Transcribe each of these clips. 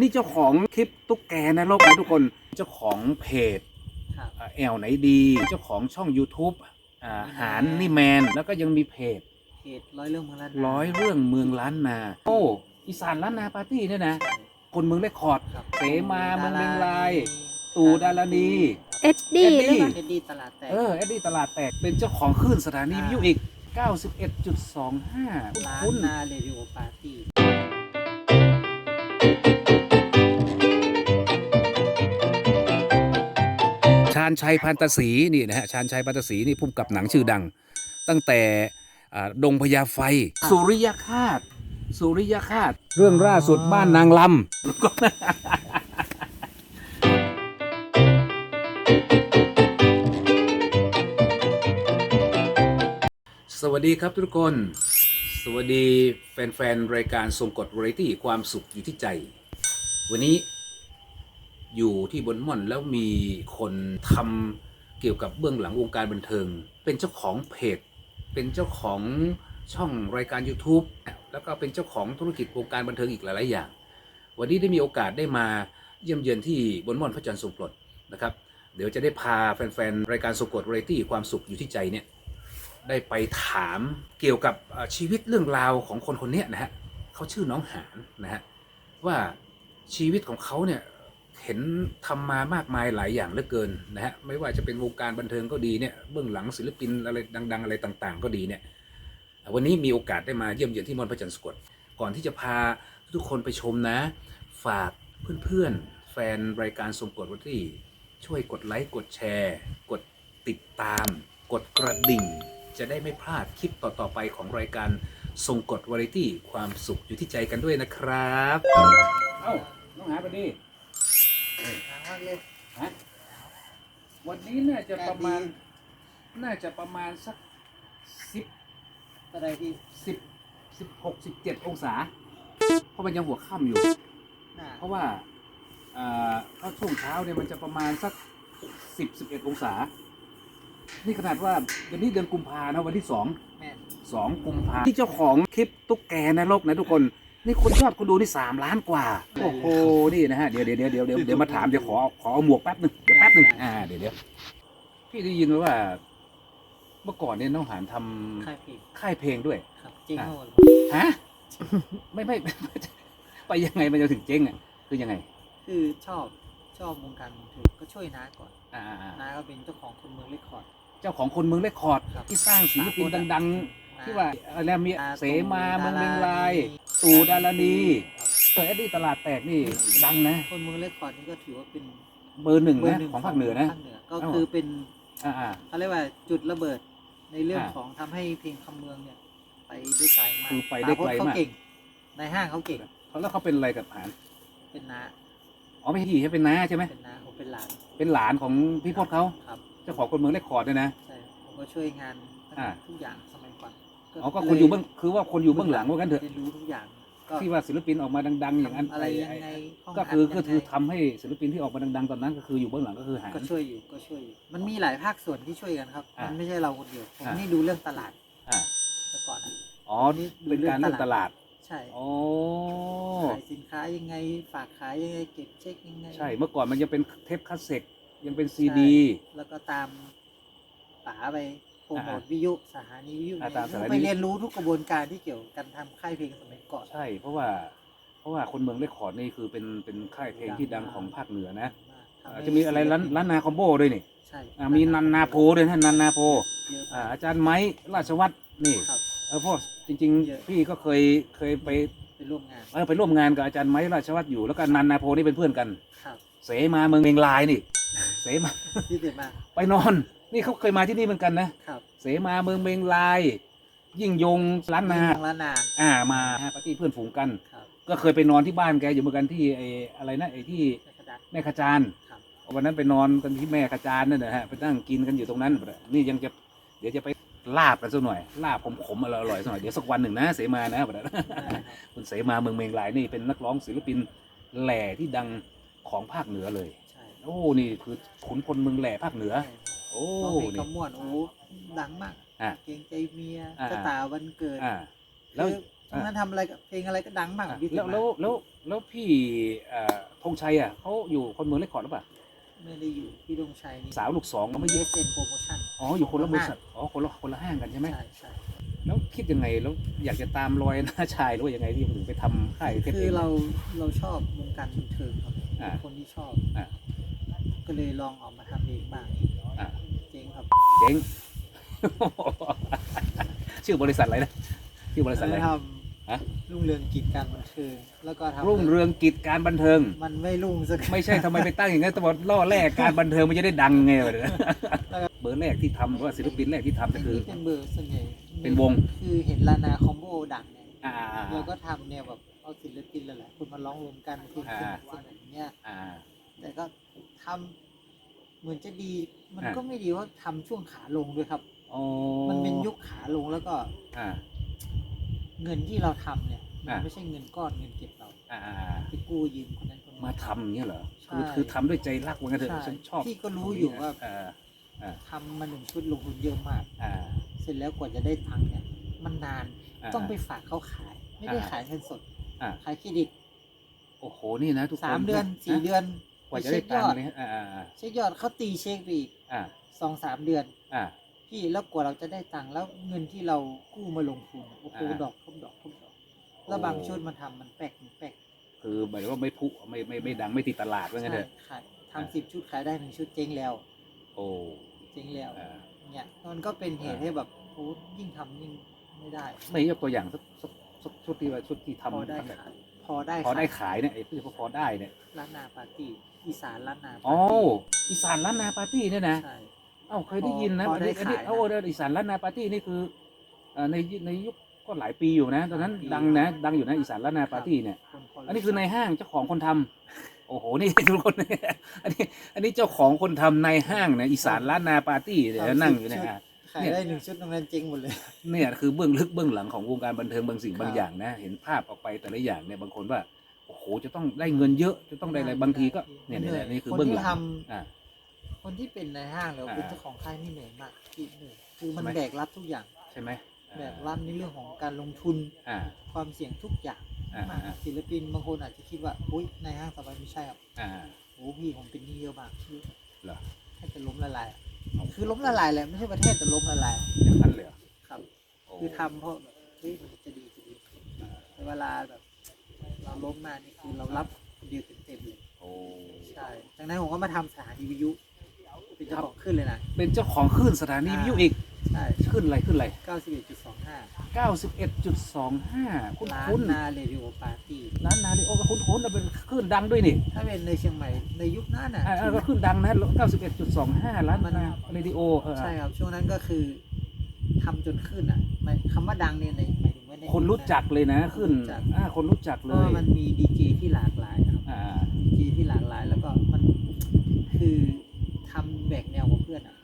นี่เจ้าของคลิปตุ๊กแกนรกนะทุกคน เจ้าของเพจครับอ่าแอลไหนดี เจ้าของช่อง YouTube อ่าหารนี่แมน แล้วก็ยังมีเพจเพจร้อยเรื่องเมืองล้านนาร้อยเรื่องเมืองล้านนา โอ้อีสานล้านนาปาร์ตี้เนี่ยนะ คนเมืองเลคคอร์ดครับเสมาเมืองเชียงรายตู่ดารณีเอ็ดดี้เอ็ดดี้หรือเปล่าเอ็ดดี้ตลาดแตกเออเอ็ดดี้ตลาดแตกเป็นเจ้าของคลื่นสถานีวิทยุอีก 91.25ร้านคุณนาเรดิโอปาร์ตี้าญชัยพันตศรีนี่นะฮะชาญชัยพันตศรีนี่พุ่มกับหนังชื่อดัง ตั้งแต่อ่าดงพญาไฟ สุริยคาตสุริยคาตเรื่องล่าสุดบ้านนางลำสวัสดีครับทุกคน สวัสดีแฟน ๆ รายการทรงกฎวาไรตี้ความสุขอยู่ที่ใจ วันนี้ อยู่ที่บนม่อนแล้วมีคนทำเกี่ยวกับเบื้องหลังวงการบันเทิง เป็นเจ้าของเพจ เป็นเจ้าของช่องรายการ YouTube แล้วก็เป็นเจ้าของธุรกิจวงการบันเทิงอีกหลายๆอย่าง วันนี้ได้มีโอกาสได้มาเยี่ยมเยือนที่บนม่อนพระจันทร์ทรงกรดนะครับ เดี๋ยวจะได้พาแฟนๆรายการทรงกรดวาไรตี้ความสุขอยู่ที่ใจเนี่ยได้ไปถามเกี่ยวกับชีวิตเรื่องราวของคนคนนี้นะฮะเขาชื่อน้องหานนะฮะว่าชีวิตของเขาเนี่ย เห็นทำมามากมายหลายอย่างเหลือเกินนะฮะไม่ว่าจะเป็นวงการบันเทิงก็ดีเนี่ยเบื้องหลังศิลปินอะไรดัง ๆ อะไรต่างๆ ก็ดีเนี่ยวันนี้มีโอกาสได้มาเยี่ยมเยือนที่มอนพระจันทร์สกดก่อนที่จะพาทุกคนไปชมนะ ฝากเพื่อนๆ แฟนรายการทรงกฎวัตที่ช่วยกดไลค์กดแชร์ กดติดตาม กดกระดิ่ง จะได้ไม่พลาดคลิปต่อๆไปของรายการทรงกฎวาไรตี้ความสุขอยู่ที่ใจกันด้วยนะครับ เอ้าน้องหาไปดิ ฮะวันนี้น่าจะประมาณ น่าจะประมาณสักสิบอะไรที่สิบสิบหกสิบเจ็ดองศา เพราะมันยังหัวค่ำอยู่หน้าเพราะว่าเอ่อถ้าช่วงเช้าเนี่ยมันจะประมาณสักสิบสิบเอ็ดองศา นี่ขนาดว่าเดือนนี้เดือนกุมภานะวันที่สองแม่นสองกุมภาที่เจ้าของคลิปตุ๊กแกนรกนะทุกคน นี่คนยอดคนดูนี่สามล้านกว่า โอ้โห นี่นะฮะ เดี๋ยวเดี๋ยวเดี๋ยวเดี๋ยวเดี๋ยวเดี๋ยวมาถาม เดี๋ยวขอขอเอาหมวกแป๊บหนึงเดี๋ยวแป๊บหนึงอ่า เดี๋ยวเดี๋ยวพี่ได้ยินมาว่า เมื่อก่อนเนี่ยน้องหานทำค่ายเพลงค่ายเพลงด้วย ครับเจ๊งโง่เลยฮะไม่ไม่ไปยังไงมันจะถึงเจ๊งอะ คือยังไง คือชอบชอบวงการบันเทิงก็ช่วยน้าก่อนอ่าอ่าอ่าน้าก็เป็นเจ้าของคนเมืองเรคคอร์ด เจ้าของคนเมืองเลคคอร์ดครับ ที่สร้างศิลปินดัง ๆ ที่ว่าอะไรนะมีอ่เสมาเมืองเมงลายตู่ดารณีเออเอ็ดดี้ตลาดแตกนี่ดังนะ คนเมืองเรคคอร์ดนี่ก็ถือว่าเป็นเบอร์หนึ่งเบอนะร์หนึ่งของภาคเหนือนะภาคเหนือก็คือเป็นอ่าอ่าเขาเรียกว่าจุดระเบิดในเรื่องอ่าของทำให้เพลงคำเมืองเนี่ยไปได้ไกลมากคือไปได้ไกลป๋พจน์เขามากเก่งในห้างเขาเก่งเขาแล้วเขาเป็นอะไรกับหานเป็นน้าอ๋อไม่ใช่พี่ใช่เป็นน้าใช่ไหมเป็นน้าผมเป็นหลาน เป็นหลานของพี่พจน์เขาครับเจ้าของคนเมืองเลคคอร์ดด้วยนะใช่ผมก็ช่วยงานอ่าทุกอย่างสมัยก่ อนอ๋อก็คนอยู่เบื้องคือว่าคนอยู่เบื้องหลังว่ากันเถอะเรียนรู้ทุกอย่างก็ที่ว่าศิลปินออกมาดัง ๆ อย่างนั้นทำอะไรยังไงห้งก็คือดก็ยังไงคือทำให้ศิลปินที่ออกมาดัง ๆ ตอนนั้น ก็คืออยู่เบื้องหลังก็คือหานก็ช่วยอยู่ก็ช่วยอยู่ มันมีหลายภาคส่วนที่ช่วยกันครับ อ่ามัมันไม่ใช่เราคนเดียว ผมอ่านี่ดูเรื่องตลาดอ่าแต่ก่อนอะ อ๋อนี่เป็นการเรื่องตลาดใช่อ๋อขายสินค้ายังไงฝากขายยังไงเก็บเช็คยังไงใช่เมื่อก่อนมันยังเป็นเทปคาสเซ็ตยังเป็นซีดี แล้วก็ตามป๋าไป โปรโมทอ่าวิทยุสถานีวิทยุอ่าตามสถานี ไปเรียนรู้ทุกกระบวนการที่เกี่ยวกับการทำค่ายเพลงสมัยก่อน ใช่ เพราะว่าเพราะว่าคนเมืองเลคคอร์ดนี่คือเป็นเป็นค่ายเพลงที่ดังของภาคเหนือนะทำอ่าให้จะมีอะไรร้านร้านนาคอมโบด้วยนี่ใช่อ่ามีนันนาโพด้วยนะนันนาโพเยอะอ่าอาจารย์ไม้ราชวัตรนี่ครับ เออพวกจริง เยอะ ๆ พี่ก็เคยเคยไปไปร่วมงานเออไปร่วมงานกับอาจารย์ไม้ราชวัตรอยู่ แล้วก็นันนาโพนี่เป็นเพื่อนกัน ครับเสมาเมืองเมงลายนี่ เสมาที่เด็ดมากไปนอน นี่เขาเคยมาที่นี่เหมือนกันนะครับเสมาเมืองเมงลาย ยิ่งยงล้านนาทางล้านนาอ่ามาฮะปาร์ตี้เพื่อนฝูงกัน ครับ ก็เคยไปนอนที่บ้านแกอยู่เหมือนกันที่ไอ้อะไรนะไอ้ที่ในกระดาษแม่ขจานครับ วันนั้นไปนอนกันที่แม่ขจานนั่นนะฮะไปนั่งกินกันอยู่ตรงนั้น นี่ยังจะเดี๋ยวจะไปลาบกันสักหน่อยลาบขมๆอร่อยๆสักหน่อยเดี๋ยวสักวันหนึ่งนะเสมานะได้ครับคุณเสมาเมืองเมงลายนี่เป็นนักร้องศิลปินแหล่ที่ดังของภาคเหนือเลยใช่ โอ้ นี่คือขุนพลเมืองแหล่ภาคเหนือ โอ้โอ้เพลงนี่กำมวนโอ้ดังมาก อะเกรงใจเมียอ่าชะตาวันเกิดอ่า แล้ว คือช่วงนั้นทำอะไรก็เพลงอะไรก็ดังมากอะพี่แล้วติมาแล้วแล้วแล้วพี่เอ่อธงชัยอะเขาอยู่คนเมืองเรคคอร์ดหรือเปล่าไม่ได้อยู่พี่ดงชัยนี่สาวลูกสองเขาไม่เอเยอะสเอ็นโปรโมชั่น อ๋ออยู่คนละบริษัทอ๋อคนละคนละห้างกันใช่ไหมใช่ใช่แล้วคิดยังไงแล้วอยากจะตามรอยหน้าชายหรือว่ายังไงที่ถึงไปทำค่ายเพชรคืเออง เราเราชอบวงการบันเทิงครับอ่าคนที่ชอบ อ่า ก็เลยลองออกมาทำเองบ้างอ่าเจ๊งครับเจ๊ง ชื่อบริษัทอะไรนะ ชื่อบริษัทอะไรทฮะำรุ่งเรืองกิจการบันเทิงแล้วก็ทำรุ่งเรืองกิจการบันเทิง มันไม่รุ่งสักไม่ใช่ทำไมไปตั้งอย่างนั้นแต่ว่าล่อแรกการบันเทิงมันจะได้ดังไงวะเนี่ยเบอร์แรกที่ทำหรือว่าศิลปินแรกที่ทำก็คือนี่เป็นเบอร์ส่วนใหญ่เป็นวง คือเห็นลานาคอมโบดังเนี่ย อ่า เราก็ทำแนวแบบเอาศิลปินหลายๆคนมาร้องรวมกันเพลงอ่าสนุกๆอย่างเงี้ย อ่า แต่ก็ ทำเหมือนจะดี มันอ่าก็ไม่ดีว่าทำช่วงขาลงด้วยครับ อ๋อมันเป็นยุคขาลงแล้วก็อ่า เงินที่เราทำเนี่ยมันอ่าไม่ใช่เงินก้อนเงินเก็บเราอ่าไปกู้ยืมคนนั้นคนนี้ มาทำอย่างเงี้ยเหรอใช่คือคือทำด้วยใจรักว่างั้นเถใช่อะฉันชอบพี่ก็รู้อยู่ว่าอ่าอ่าทำมาหนึ่งชุดลงทุนเยอะมาก อ่าเสร็จแล้วกว่าจะได้ตังค์เนี่ย มันนานาต้องไปฝากเขาขาย ไม่ได้อ่าขายเงินสดอ่า ขายเครดิตโอ้โหนี่นะทุกคนสามเดือนสี่ะเดือน กว่าจะไปได้เช็คตัยงอค์ดเลยอ่าอ่าอ่าเช็คยอดเขาตีเช็คไปอีกอ่าสองสามเดือน อ่า พี่แล้วกว่าเราจะได้ตังค์แล้วเงินที่เรากู้มาลงทุนโอ้โหอ่า ดอกทบดอกทบดอกแล้วบางชุดมันทำมันแปลกมันแปลกคือหมายถึงว่าไม่พุไม่ไม่ไม่ดังไม่ติดตลาดว่างั้นเถใช่อะขายทำสิบชุดขายได้หนึ่งชุดเจ๊งแล้ว โอ้เจ๊งแล้วอ่า เนี่ยมันก็เป็นเหตุให้แบบโอ้ยิ่งทำยิ่งไม่ได้ ไม่ยกตัวอย่างสักสักสักชุดที่ว่าชุดที่ทำพอได้ทำแบบขาย พอได้พอได้ขายขายเนี่ยไอ้ที่พอได้เนี่ยร้านนาปาร์ตี้อีสานร้านนาปาอ๋อร์ตี้อีสานล้านนาปาร์ตี้เนี่ยนะใช่เอ้าเคยได้ยินนะพออันนี้ได้อันนี้ขายนะโอ้เดี๋ยวอีสานล้านนาปาร์ตี้นี่คือเอ่อในในยุคก็หลายปีอยู่นะ ตอนนั้นหลายปีดังนะ ดังอยู่นะอีสานล้านนาปาร์ตี้เนี่ยคนอันนี้คือในห้างเจ้าของคนทำโอ้โห นี่ทุกคนเนี่ยอันนี้ อันนี้เจ้าของคนทำในห้างเนี่ยอีสานล้านนาปาร์ตี้เนี่ยนั่งอยู่เนี่ยอะ ขายได้หนึ่งชุดตรงนั้นเจ๊งหมดเลย เนี่ยคือเบื้องลึกเบื้องหลังของวงการบันเทิงบางสิ่งครับบางอย่างนะ เห็นภาพออกไปแต่ละอย่างเนี่ยบางคนว่าโอ้โหจะต้องได้เงินเยอะจะต้องได้อะไรบางทีก็เนี่ยเนี่ยเนี่ยนี่คือคนเบื้องที่หลังทอ่าำคนที่เป็นในห้างแล้วอ่าเป็นเจ้าของค่ายนี่เหนื่อยมากที่เหนื่อยคือมันใช่ไหมแบกรับทุกอย่างใช่ไหมแบกรับในเรื่องของการลงทุนอ่าความเสี่ยงทุกอย่างอ่ามากอ่าศิลปินบางคนอาจจะคิดว่าอุ้ยในห้างสบายไม่ใช่หรอกอ่าโอ้พี่ผมเป็นหนี้เยอะมากคือเหรอแทบจะล้มละลายอะเอา คือล้มละลายแหละไม่ใช่ประเทศแต่ล้มละลายอย่างนั้นเลยเหรอครับโอ้คือทำเพราะเฮ้ยมันจะดีจะดีแต่เวลาแบบ เราล้มมานี่คือเรารับคนเดียวเต็มๆเลยโอ้ใช่ดังนั้นผมก็มาทำสถานีวิทยุเป็นเจ้าของขึ้นเลยนะเป็นเจ้าของคลื่นสถานีวิทยุอีก ใช่ขึ้นอะไรขึ้นอะไร91.25 91.25 คุ้นร้านคุ้นนาเรดิโอปาร์ตี้ร้านนาดิโอก็คุ้นคุ้นๆนะเป็นคลื่นดังด้วยนี่ถ้าเป็นในเชียงใหม่ในยุคนั้นน่ะ อ่าอ่าก็คลื่นดังนะ 91.25 ร้านนาเรดิโอเออใช่ครับ ช่วงนั้นก็คือทำจนขึ้นอะหมายคำว่าดังเนี่ยในหมายถึงว่าใน คนรู้จักเลยนะขึ้นรู้จัก อ่าคนรู้จักเพเลราะว่ายมันมีดีเจที่หลากหลายครับอ่าดีเจที่หลากหลายแล้วก็มันคือทำแบกแนวกับเพื่อนอะ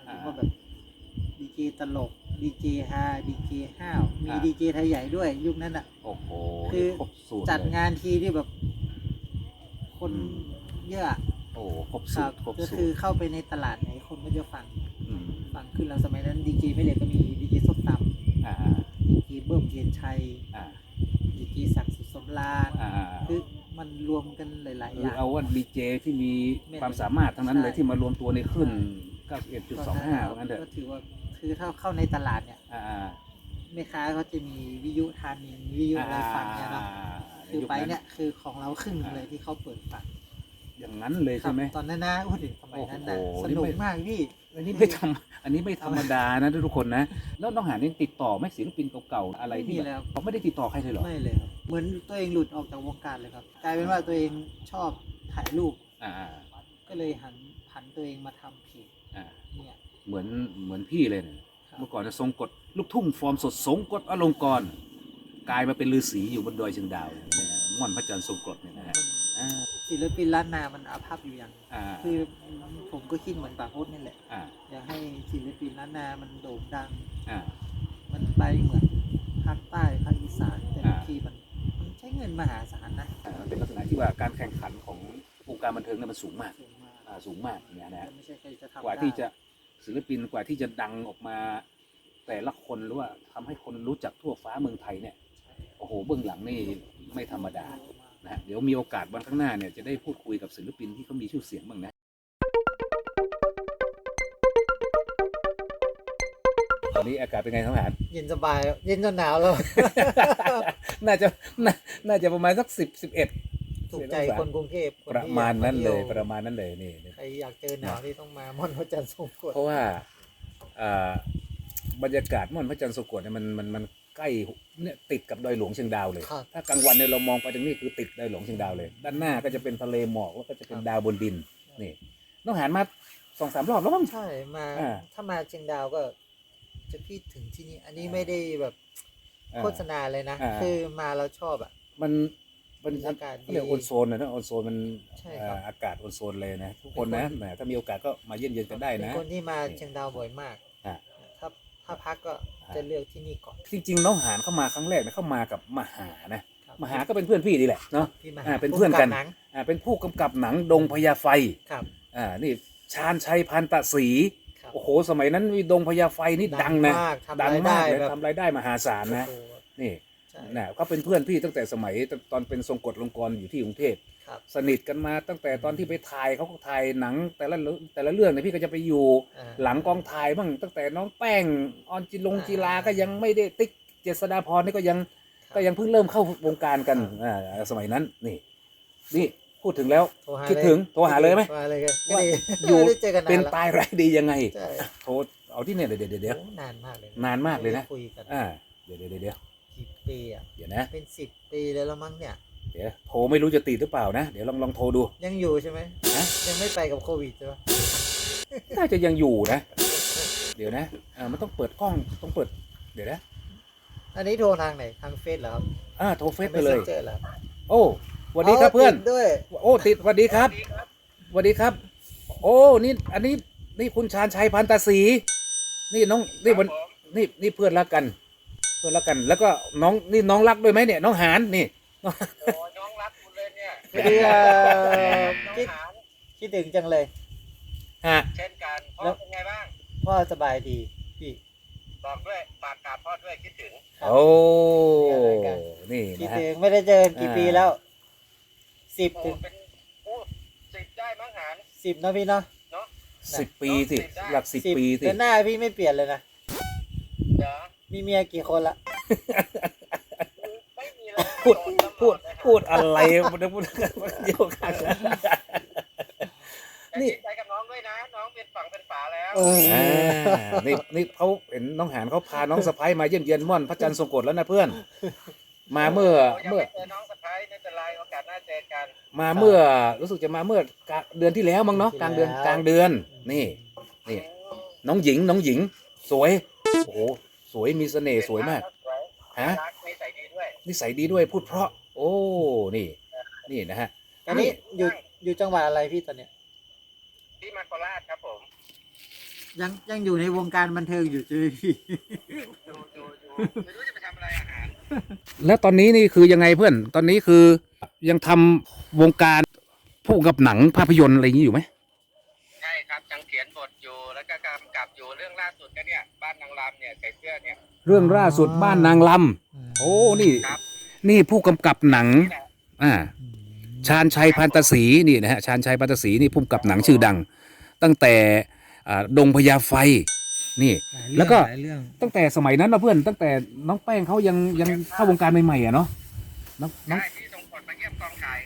ตลกดีเจฮาดีเจห้าวมีอ่า ดีเจไทยใหญ่ด้วย ยุคนั้นอะ โอ้โหคือ ครบสูตรจัดเลยงานทีที่แบบ คนเยอะอะโอ้ครบคสูรัตรครบก็สูคือตรเข้าไปในตลาดไหนคนก็จะฟังมฟังขึ้นแล้วสมัยนั้นดีเจไม่เลยก็มีดีเจส้มตอ่าำดีเจเบิ้มเทียนชัยอ่าดีเจศักดิ์สุดสมราชอ่าคือมันรวมกันหลายๆคืออย่าง เอาว่าดีเจที่มีแม่นความสามารถทั้งนั้นเลยใช่ ที่มารวมตัวในขึ้นตอนนั้น91.25ว่างั้นเถก็อะถือว่า คือถ้าเข้าในตลาดเนี่ยอ่าอ่าแม่ค้าเขาจะมีวิทยุทานินวิทยุอะไรฟังเนี่ยเนาะคือไปเนี่ยคือของเราครึ่งหนึ่งเลยที่เขาเปิดฟังอย่างนั้นเลยครัใช่ไหมตอนนั้นนะพูดถึงสมัยนั้นนะโอ้โหสนี่นุกไม่มากพี่อันนี้ไม่ทำอันนี้ไม่ธรรมดานะทุกคนนะ แล้วน้องหานี่ติดต่อไหมศิลปินเก่าๆอะไรที่ไม่มีแบบแล้วเขาไม่ได้ติดต่อใครเลยเหรอไม่เลยครับเหมือนตัวเองหลุดออกจากวงการเลยครับกลายเป็นว่าตัวเองชอบถ่ายรูปอ่าก็เลยหันผันตัวเองมาทำเพจอ่า เนี่ยเหมือนเหมือนพี่เลยเนี่ยครับเมื่อก่อนจะทรงกฎลูกทุ่งฟอร์มสดสงกฎอลงกรณ์กลายมาเป็นฤาษีอยู่บนดอยเชียงดาวเนี่ยนะม่อนพระจันทร์ทรงกฎเนี่ยนะฮะมันอ่าศิลปินล้านนามันอาภัพอยู่อย่าง อ่าคือผมก็คิดเหมือนปากโพสนี่แหละ อ่าอยากให้ศิลปินล้านนามันโด่งดัง อ่า มันไปเหมือนภาคใต้ภาคอีสานแต่บางอ่าทีมันมันใช้เงินมหาศาลนะอ่าเป็นลักษณะที่ว่าการแข่งขันของวงการบันเทิงเนี่ยมันสูงมากสูงมากอ่าสูงมากเนี่ยนะฮะไม่ใช่ใครจะทำกว่าได้ที่จะ ศิลปินกว่าที่จะดังออกมา แต่ละคนหรือว่าทำให้คนรู้จักทั่วฟ้าเมืองไทยเนี่ยโอ้โหหเบื้องหลังนี่ไม่ธรรมดานะฮะเดี๋ยวมีโอกาสวันข้างหน้าเนี่ยจะได้พูดคุยกับศิลปินที่เขามีชื่อเสียงบ้างนะตอนนี้อากาศเป็นไงครับทหารเย็นสบายเย็นจนหนาวแล้ว น่าจะน่าน่าจะประมาณสักสิบสิบเอ็ด ถูกใจคนกรุงเทพคนประที่มาณนั้นเลยอากประมาณนั้นเลยนี่ ใครอยากเจอหนาวที่ต้องมาม่อนพระจันทร์ทรงกฎเพราะว่าอ่าบรรยากาศม่อนพระจันทร์ทรงกฎเนี่ยมันมันมันใกล้เนี่ยติดกับดอยหลวงเชียงดาวเลย ครับ ถ้ากลางวันเนี่ยเรามองไปตรงนี้คือติดดอยหลวงเชียงดาวเลย ด้านหน้าก็จะเป็นทะเลหมอกแล้วก็จะเป็นดาวบนดินนี่น้องหานมาสองสามรอบแล้วมั้ง ใช่มาอ่า ถ้ามาเชียงดาวก็ จะพี่ถึงที่นี่ อันนี้ไม่ได้แบบอ่า โฆษณาเลยนะ อ่า คือมาแล้วชอบอะ มัน มันบรรยากาศดี เรียกโอนโซนนะนะโอนโซนมันใช่ครับอ่าอากาศโอนโซนเลยนะทุกคนนะแหมถ้ามีโอกาสก็มาเยี่ยมเยียนกันได้เป็นนะคนที่มาเชียงดาวบ่อยมากอ่าถ้าถ้าพักก็อ่าจะเลือกที่นี่ก่อน จริงๆน้องหานเข้ามาครั้งแรกนะเข้ามากับมหานะครับมหาก็เป็นเพื่อนพี่นี่แหละเนาะ พี่มาอ่าเป็นเพื่อนกัน ผู้ำบหนังอ่าเป็นผู้กำกับหนังดงพญาไฟครับอ่านี่ชาญชัยพันตะศรีครับ โอ้โหสมัยนั้นมีดงพญาไฟนี่ดัดังงนะมากทำดังรายมากได้เลยแบบ ทำรายได้มหาศาลนะ โอ้โหนี่ใช่ นะเขาเป็นเพื่อนพี่ตั้งแต่สมัยตอนเป็นทรงกฎลงกรณ์อยู่ที่กรุงเทพครับสนิทกันมาตั้งแต่ตอนที่ไปถ่ายเขาก็ถ่ายหนัง แต่ละเรื่องแต่ละเรื่องเนี่ยพี่ก็จะไปอยู่อ่าหลังกองถ่ายบ้างตั้งแต่น้องแป้งออนจิลงอ่าจีลาก็ยังไม่ได้ติ๊กเจษดาพรนี่ก็ยังครับก็ยังเพิ่งเริ่มเข้าวงการกันอ่าสมัยนั้นนี่นี่พูดถึงแล้วโทรหาคิดเลยถึงโทรหาเลยไหมโทรหาเลยครับว่าไม่ได้อยู่ไม่ได้เจอกันนานเป็นแล้วตายรายดียังไงใช่โทรเอาที่เนี่ยเดี๋ยวเดี๋ยวเดี๋ยวโอ้นานมากเลยนานมากเลยนะไได้คุยกันอ่าเดี๋ยวเดี๋ยวเดี๋ยวเดี๋ยวกี่ ปีอะ เดี๋ยวนะ เป็นสิบปีแล้วละมั้งเนี่ย เดี๋ยวโทรไม่รู้จะติดหรือเปล่านะ เดี๋ยวลองลองโทรดู ยังอยู่ใช่ไหมนะยังไม่ไปกับโควิดใช่ปะน่าจะยังอยู่นะ เดี๋ยวนะอ่ามันต้องเปิดกล้องต้องเปิด เดี๋ยวนะอันนี้โทรทางไหนทางเฟซเหรอครับอ่าโทรเฟซไปเลยเจอแล้วโอ้สวัสดีครับเพื่อนติดด้วยโอ้ติดสวัสดีครับสวัสดีครับ โอ้นี่อันนี้นี่คุณชาญชัยพันตาศรีนี่น้องนี่วันนี่นี่เพื่อนรักกัน เพื่อนรักกัน แล้วก็น้องนี่น้องรักด้วยไหมเนี่ย น้องหานนี่โอ้น้องรักคุณเลยเนี่ยไม่ได้เอ่อน้องคิดหานคิดถึงจังเลย ฮะเช่นกันพ่อแล้วเป็นไงบ้างพ่อสบายดีพี่บอกด้วยฝากกราบพ่อด้วยคิดถึงครับโอ้เดี๋ยวรายการนี่คิดนะฮะ ถึงไม่ได้เจอกันกี่อ่าปีแล้วสิบโอ้ถึงเป็นโอ้สิบได้มั้งหานสิบนะพี่เนาะ เนาะ สิบปีสิสิบได้หลักสิบปีสิ แต่หน้าพี่ไม่เปลี่ยนเลยนะ เดี๋ยว มีเมียกี่คนละ ไม่มีเลยพูดโนตลอพูดเลยหาพูดอะไรมันพูดเดียวกันแต่นี่ดีใจกับน้องด้วยนะ น้องเป็นฝั่งเป็นฝาแล้วเอออ่านี่นี่เขาเห็นน้องหานเขาพาน้องสะพ้ายมาเยี่ยมเยียนม่อนพระจันทร์ทรงกฎแล้วนะเพื่อน มาเมื่อยังเมื่อไม่เจอน้องสะพ้ายไม่เป็นไรโอกาสหน้าเจอกันมาเมื่อรู้สึกจะมาเมื่อกลางเดือนที่แล้วมั้งเนาะกลางเดือนกลางเดือน นี่ นี่ น้องหญิงน้องหญิง สวย โอ้โห สวยมีเสน่ห์สวยมากสวยฮะรักนิสัยดีด้วยนิสัยดีด้วยพูดเพราะ โอ้นี่ นี่นะฮะอันนี้อยู่อยู่จังหวัดอะไรพี่ตอนเนี้ยที่มาโคราชครับผม ยังยังอยู่ในวงการบันเทิงอยู่ใช่ไหมพี่ดูดูดูไม่รู้จะไปทำอะไรอาหารแล้วตอนนี้นี่คือยังไงเพื่อน ตอนนี้คือยังทำวงการผู้กำกับหนังภาพยนตร์อะไรอย่างนี้อยู่ไหมใช่ครับ ยังเขียนบทอยู่แล้วก็กำกับอยู่เรื่องล่าสุดก็เนี่ยบ้านนางรำเนี่ยใส่เสื้อเนี่ย เรื่องล่าสุดบ้านนางลำโอ้นี่ ครับ นี่ผู้กำกับหนังนี่แหละอ่าชาญชัยพันตศรีนี่นะฮะชาญชัยพันตศรีนี่ผู้กำกับหนังชื่อดัง ตั้งแต่อ่าดงพญาไฟนี่แล้วก็หายเรื่องตั้งแต่สมัยนั้นนะเพื่อนตั้งแต่น้องแป้งเขายังยังเข้าวงการใหม่ๆอะเนาะน้องน้องใช่ที่ส่งผลมาเยี่ยมกองถ่าย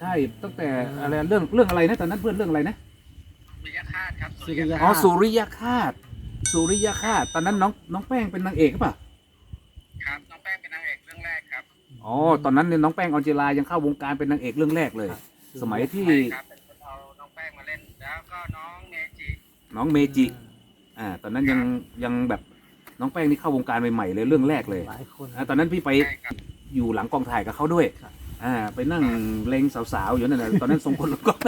ใช่ตั้งแต่อะไรเรื่องเรื่องอะไรนะตอนนั้นเพื่อนเรื่องอะไรนะสุริยคาตครับสุริยคาตอ๋อสุริยคาตสุริยคาตตอนนั้นน้องน้องแป้งเป็นนางเอกหรือเปล่าครับน้องแป้งเป็นนางเอกเรื่องแรกครับอ๋อตอนนั้นเนี่ยน้องแป้งออนจิลายังเข้าวงการเป็นนางเอกเรื่องแรกเลย สมัยที่ใช่ครับเป็นคนเอาน้องแป้งมาเล่นแล้วก็น้องเมจิน้องเมจิอ่าตอนนั้นยังยังแบบน้องแป้งนี่เข้าวงการใหม่ๆเลยเรื่องแรกเลยหลายคนอ่าตอนนั้นพี่ไปใช่ครับอยู่หลังกองถ่ายกับเขาด้วยครับ อ่า ไปนั่งเลงสาวๆอยู่นั่นแหละตอนนั้นทรงคนละกล้อง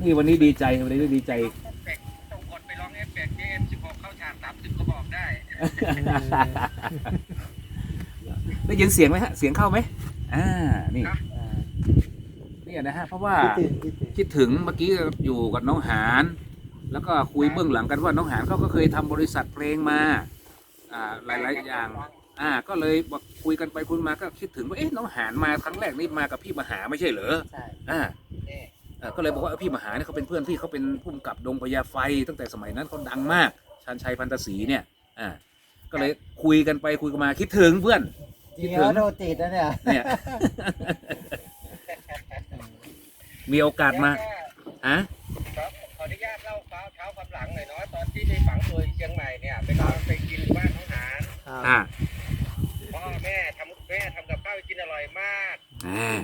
นี่วันนี้ดีใจวันนี้ดีใจเอฟเฟกต์ส่งกดไปร้องเอฟเฟกต์ที่เอ็มสิบหกเข้าฉากสามสิบก็บอกได้ ได้ยินเสียงไหมฮะ เสียงเข้าไหมอ่า นี่ครับอ่าเนี่ยนะฮะ เพราะว่า คิดถึงคิดถึงคิดถึงเมื่อกี้อยู่กับน้องหาน แล้วก็คุยเบื้องหลังกันว่าน้องหานเขาก็เคยทำบริษัทเพลงมา อ่าหลายๆอย่าง อ่า ก็เลยบอก คุยกันไปคุยมาก็คิดถึงว่าเอ๊ะน้องหานมาครั้งแรกนี่มากับพี่มหาไม่ใช่เหรอใช่อ่านี่เอ่อก็เลยบอกว่าเออพี่มหาเนี่ยเขาเป็นเพื่อนพี่เขาเป็นผู้กำกับดงพญาไฟ ตั้งแต่สมัยนั้นเขาดังมากชันชัยพันตศรีเนี่ยอ่าก็เลยคุยกันไปคุยกันมาคิดถึงเพื่อนจริงแล้วโดนติดนะเนี่ยเนี่ยมีโอกาสมาแล้วก็ฮะครับขออนุญาตเล่าเท้าเท้าความหลังหน่อยเนาะตอนที่ไปฝังตัวอยู่เชียงใหม่เนี่ยไปนอนไปกินบ้านน้องหานครับอ่าพ่อ แม่ทำแม่ทำกับข้าวให้กินอร่อยมาก อ่า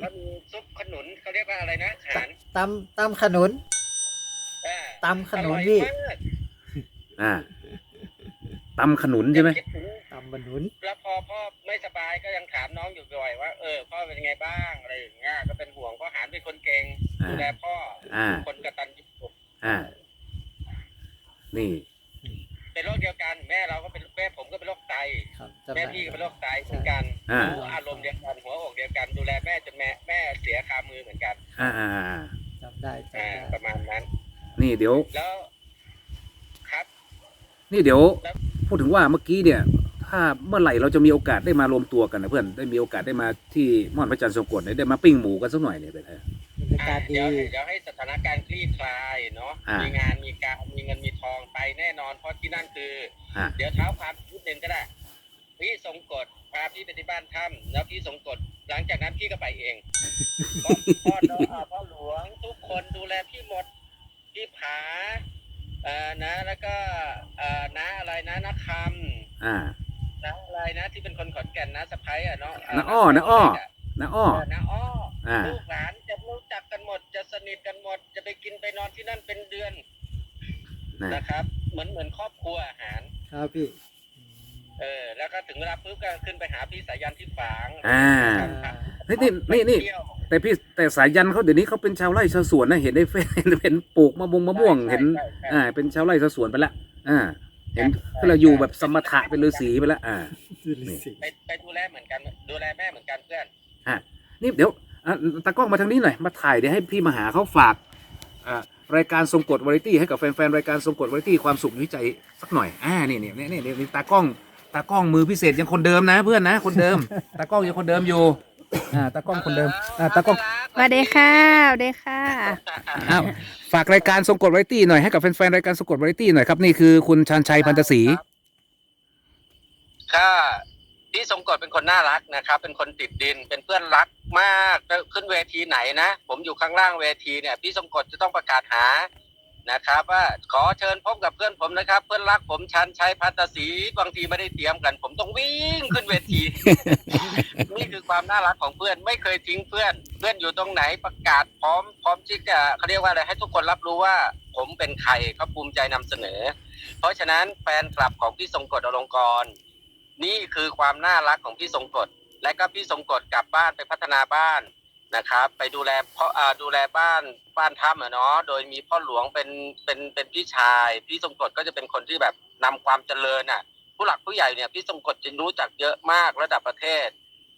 แล้วมีซุปขนุนเขาเรียกว่าอะไรนะหานตำตำขนุน อ่าตำขนุนอร่อยพี่มากอ่าตำขนุนใช่ไหมคิดถึงตำขนุน แล้วพอพ่อไม่สบายก็ยังถามน้องอยู่บ่อยว่าเออพ่อเป็นยังไงบ้างอะไรอย่างเงี้ยก็เป็นห่วงเพราะหานเป็นคนเก่งอ่า ดูแลพ่ออ่าคนกตัญญูอ่า นี่ เป็นโรคเดียวกัน แม่เราก็เป็นแม่ผมก็เป็นโรคไตครับจำแม่ได้พี่ก็เป็นโรคไตเหมือนกันอ่าหัวอารมณ์เดียวกันหัวอกเดียวกัน ดูแลแม่จนแม่แม่เสียคามือเหมือนกันอ่าอ่าอ่าจำได้จำอ่าได้ประมาณนั้น นี่เดี๋ยว แล้วครับ นี่เดี๋ยวพูดถึงว่าเมื่อกี้เนี่ย ถ้าเมื่อไหร่เราจะมีโอกาสได้มารวมตัวกันนะเพื่อนได้มีโอกาสได้มาที่ม่อนพระจันทร์ทรงกฎเนี่ยได้มาปิ้งหมูกันสักหน่อยเนี่ยเป็นไง บรรยากาอ่าศดี เดี๋ยวเดี๋ยวให้สถานการณ์คลี่คลายเนาะอ่ามี มีงานมีการมีเงินมีทองไปแน่นอนเพราะที่นั่นคือ อ่าเดี๋ยวเท้าความนิดนึงก็ได้ พี่สงกฎพาพี่ไปที่บ้านถ้ำแล้วพี่สงกฎหลังจากนั้นพี่ก็ไปเอง เพราะพ่อน้องอ่าพ่อหลวงทุกคนดูแลพี่หมด พี่ผาเอ่อนะแล้วก็เอ่อน้าอะไรนะนาคำอ่าน้าอะไรนะที่เป็นคนขอนแก่นนะสะพ้ายอะเนาะน้าอ้อน้าอ้อนะ อ้อเออน้าอ้ออ่าลูกหลานจะรู้จักกันหมด จะสนิทกันหมด จะไปกินไปนอนที่นั่นเป็นเดือนนะนะครับ เหมือนเหมือนครอบครัวอาหาร ครับพี่ เออ แล้วก็ถึงเวลาปุ๊บก็ขึ้นไปหาพี่สายันที่ฝางอ่าอ่านี่นี่นี่นี่ไปเที่ยวแต่พี่แต่สายยันเขาเดี๋ยวนี้เขาเป็นชาวไร่ชาวสวนนะเห็นได้เฟซเป็นปลูกมะม่วงมะม่วงเห็นใช่ใช่อ่า เป็นชาวไร่ชาวสวนไปละอ่าเห็นก็เราอยู่แบบสมถะเป็นฤาษีไปละอ่าดูลิสิไปไปดูแลเหมือนกัน ดูแลแม่เหมือนกันเพื่อน นี่เดี๋ยวอะตากล้องมาทางนี้หน่อยมาถ่ายเดี๋ยวให้พี่มาหาเขาฝากอ่ารายการทรงกฎวาไรตี้ให้กับแฟนๆรายการทรงกฎวาไรตี้ความสุขอยู่ที่ใจสักหน่อยอ่านี่นี่นี่นี่นี่ตากล้องตากล้องมือพิเศษยังคนเดิมนะเพื่อนนะคนเดิม ตากล้องยังคนเดิมอยู่อ่าตากล้องคนเดิมอ่าตากล้องสวัสดีค่ะสวัสดีค่ะอ้าวฝากรายการทรงกฎวาไรตี้หน่อยให้กับแฟนๆรายการทรงกฎวาไรตี้หน่อยครับนี่คือคุณชาญชัยพันธศรีค่ะ พี่สงกฎเป็นคนน่ารักนะครับ เป็นคนติดดิน เป็นเพื่อนรักมากขึ้นเวทีไหนนะ ผมอยู่ข้างล่างเวทีเนี่ย พี่สงกฎจะต้องประกาศหานะครับ ว่าขอเชิญพบกับเพื่อนผมนะครับ เพื่อนรักผมชันชัยพันตศรีบางทีไม่ได้เตรียมกัน ผมต้องวิ่งขึ้นเวที นี่คือความน่ารักของเพื่อนไม่เคยทิ้งเพื่อน เพื่อนอยู่ตรงไหนประกาศพร้อม พร้อมที่จะเขาเรียกว่าอะไรให้ทุกคนรับรู้ว่า ผมเป็นใครเขาภูมิใจนำเสนอ เพราะฉะนั้นแฟนคลับของพี่ทรงกฎอลงกร นี่คือความน่ารักของพี่ทรงกฎและก็พี่ทรงกฎกลับบ้านไปพัฒนาบ้านนะครับ ไปดูแลพ่อดูแลบ้านบ้านถ้ำอะเนาะโดยมีพ่อหลวงเป็นเป็นเป็นพี่ชาย พี่ทรงกฎก็จะเป็นคนที่แบบนำความเจริญอะ ผู้หลักผู้ใหญ่เนี่ยพี่ทรงกฎจะรู้จักเยอะมากระดับประเทศ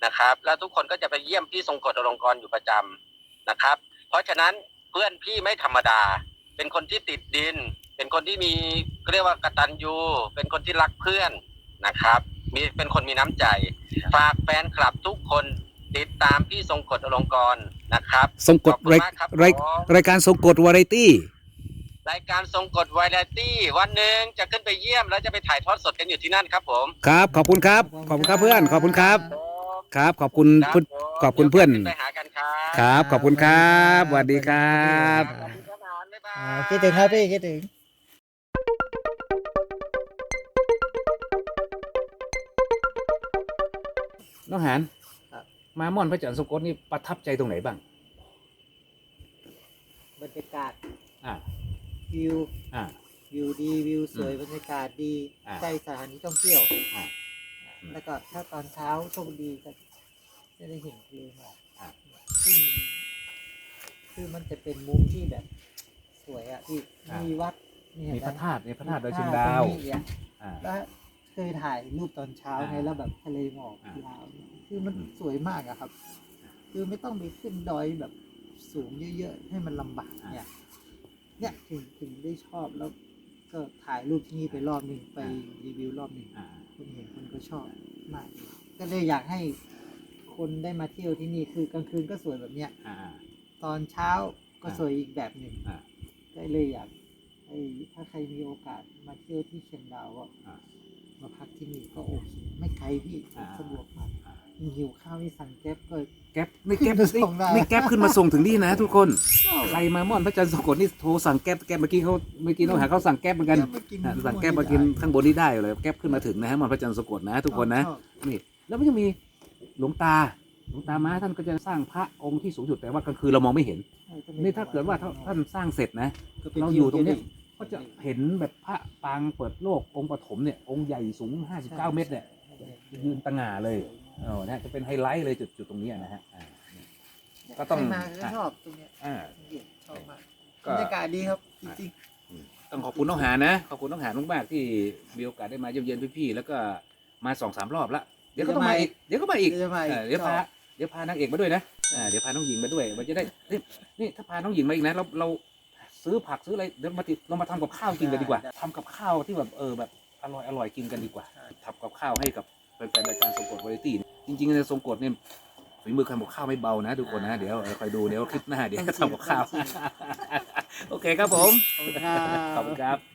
นะครับ แล้วทุกคนก็จะไปเยี่ยมพี่ทรงกฎอลงกรอยู่ประจำนะครับ เพราะฉะนั้นเพื่อนพี่ไม่ธรรมดา เป็นคนที่ติดดิน เป็นคนที่มีเรียกว่ากตัญญูเป็นคนที่รักเพื่อนนะครับ มีเป็นคนมีน้ำใจ ฝากแฟนคลับทุกคนติดตามพี่ทรงกฎอลงกรณ์นะครับทรงกฎขอบคุณรายมากครับรายผมรายการทรงกฎวาไรตี้รายการทรงกฎวาไรตี้วันหนึ่งจะขึ้นไปเยี่ยม แล้วจะไปถ่ายทอดสดกันอยู่ที่นั่นครับผมครับ ขอบคุณครับ ขอบคุณครับเพื่อน ขอบคุณครับ ครับ ขอบคุณครับเพื่อนผมขอบคุณเพื่อน ดี๋ยวขึ้ไปหากันครับครับ ขอบคุณครับสวัสดีครับสวัสดีครับบ๊ายบาอ่ายคิดถึงครับพี่คิดถึง น้องหานครับ มาม่อนพระจันทร์ทรงกฎนี่ประทับใจตรงไหนบ้าง บรรยากาศอ่า วิวอ่า วิวดีวิวสวยอืมบรรยากาศดีอ่าใกล้สถานีท่องเที่ยวอ่าแล้วก็ถ้าตอนเช้าโชคดีก็จะได้เห็นทะเลหมอกอ่า ซึ่งคือมันจะเป็นมุมที่แบบ สวยอะที่อ่ามีมีวัดนี่เห็นมีไหพระธาตุมีพระธาตุดอยเชียงพระดาวธตุตรงนี้อะอ่า แล้ว เคยถ่ายรูปตอนเช้าไงอ่าแล้วแบบทะเลหมอกอ่ายาวคือมันอืมสวยมากอะครับ คือไม่ต้องไปขึ้นดอยแบบสูงเยอะๆให้มันลำบากเนี่ย เนี่ยถึงถึงได้ชอบแล้ว ก็ถ่ายรูปที่นี่ไปรอบหนึ่งไปรีวิวรอบหนึ่งอ่าคนเห็นคนก็ชอบมาก ก็เลยอยากให้คนได้มาเที่ยวที่นี่คือกลางคืนก็สวยแบบเนี้ยอ่าอ่าตอนเช้าก็สวยอีกแบบหนึ่งอ่าก็เลยอยากให้ถ้าใครมีโอกาสมาเที่ยวที่เชียงดาวก็อ่า มาพักที่นี่ก็โอเค ไม่ไกลพี่อ่าสะดวกมากอ่ามีหิวข้าวนี่สั่งแก๊ปก็แก๊ปนี่แก๊ปขึ้นมาส่งได้นี่แก๊ปขึ้นมาส่งถึงนี่นะ ทุกคนใครมาม่อนพระจันทร์สงกดนี่โทรสั่งแก๊ปแก๊ปเมื่อกี้เขาเมื่อกี้น้องหาเขาสั่งแก๊ปเหมือนกันแก๊ปมากินอะสั่งแก๊ปมากินข้างบนนี่ได้เลยแก๊ปขึ้นมาถึงนะฮะม่อนพระจันทร์สงกดนะ ทุกคนนะชอบนี่แล้วมันจะมีหลวงตาหลวงตาม้าท่านก็จะสร้างพระองค์ที่สูงสุดแต่ว่ากลางคืนเรามองไม่เห็นใช่นี่ถ้าเกิดว่าถ้าท่านสร้างเสร็จนะก็ป็นเราอยู่ตรงเนี้ยที่ ก็จะเห็นแบบพระปางเปิดโลกองค์ปฐมเนี่ยองค์ใหญ่สูง 59 เมตรเนี่ยยืนตะหง่าเลยเออนะจะเป็นไฮไลท์เลยจุดจุดตรงเนี้ยนะฮะอ่าก็ต้องใครมาก็ชอบตรงเนี้ยอ่าชอบมากก็บรรยากาศดีครับจริงต้องขอบคุณน้องหานะขอบคุณน้องหามากๆที่มีโอกาสได้มาเยี่ยมเยียนพี่ๆแล้วก็มาสองสามรอบละเดี๋ยวก็ต้องมาอีกเดี๋ยวก็มาๆอีกเดี๋ยวจะมาเออีกอเดี๋ยวพาชอบเดี๋ยวพานางเอกมาด้วยนะอ่าเดี๋ยวพาน้องหญิงมาด้วย มันจะได้นี่นี่ถ้าพาน้องหญิงมาอีกนะเราเรา ซื้อผักซื้ออะไรเดี๋ยวมาติดเรามาทำกับข้าวกินกันดีกว่าทำกับข้าวที่แบบเออแบบอร่อยอร่อยกินกันดีกว่าทำกับข้าวให้กับแฟนๆรายการสงกดวาไรตี้จริงๆในสงกดเนี่ยฝีมือทำกับข้าวไม่เบานะทุกคนนะเดี๋ยวเออคอยดูเดี๋ยวคลิปหน้าเดี๋ยวทำกับข้าวโอเคครับผมขอบคุณครับขอบคุณครับ